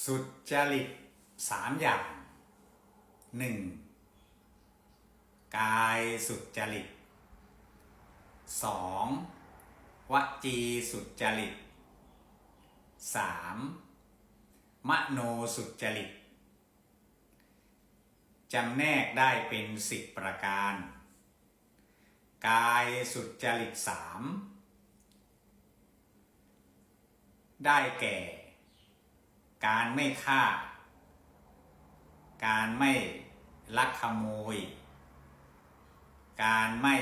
สุดจริตสามอย่างหนึ่งกายสุดจริตสองวจีสุดจริตสามมโนสุดจริตจำแนกได้เป็นสิบประการ กายสุดจริตสามได้แก่ การไม่ฆ่า การไม่ลักขโมย การไม่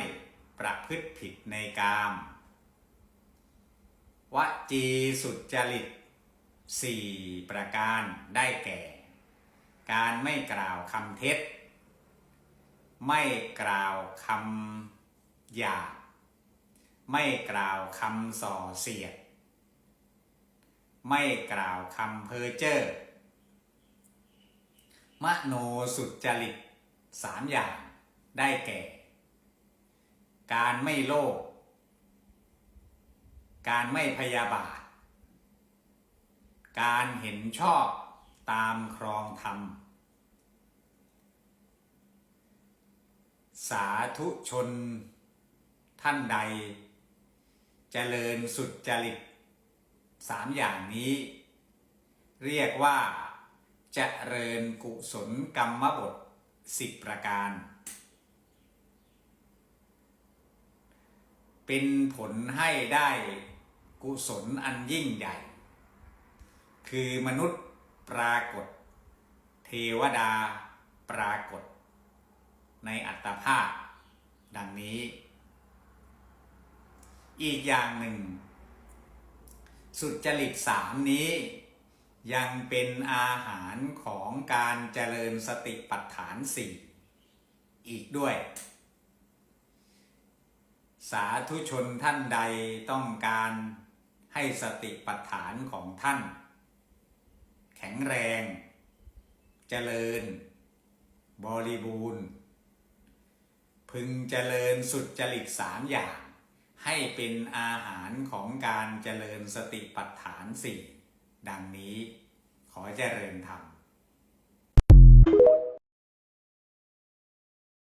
ประพฤติผิดในกามวจีสุจริตสี่ประการได้แก่ การไม่กล่าวคำเท็จ ไม่กล่าวคำหยาบไม่กล่าวคำส่อเสียด ไม่กล่าวคำเพ้อเจ้อมโนสุจริตสามอย่างได้แก่ การไม่โลภการไม่พยาบาท การเห็นชอบตามครองธรรม สาธุชนท่านใด เจริญสุดจริต สามอย่างนี้ เรียกว่าเจริญกุศลกรรมบทสิบประการ เป็นผลให้ได้กุศลอันยิ่งใหญ่ คือมนุษย์ปรากฏ เทวดาปรากฏ ในอัตภาพดังนี้ อีกอย่างหนึ่ง สุจริตสามนี้ ยังเป็นอาหารของการเจริญสติปัฏฐานสี่อีกด้วย สาธุชนท่านใดต้องการให้สติปัฏฐานของท่าน แข็งแรง เจริญ บริบูรณ์ พึงเจริญสุดจริตสามอย่าง ให้เป็นอาหารของการเจริญสติปัฏฐานสี่ดังนี้ขอเจริญธรรม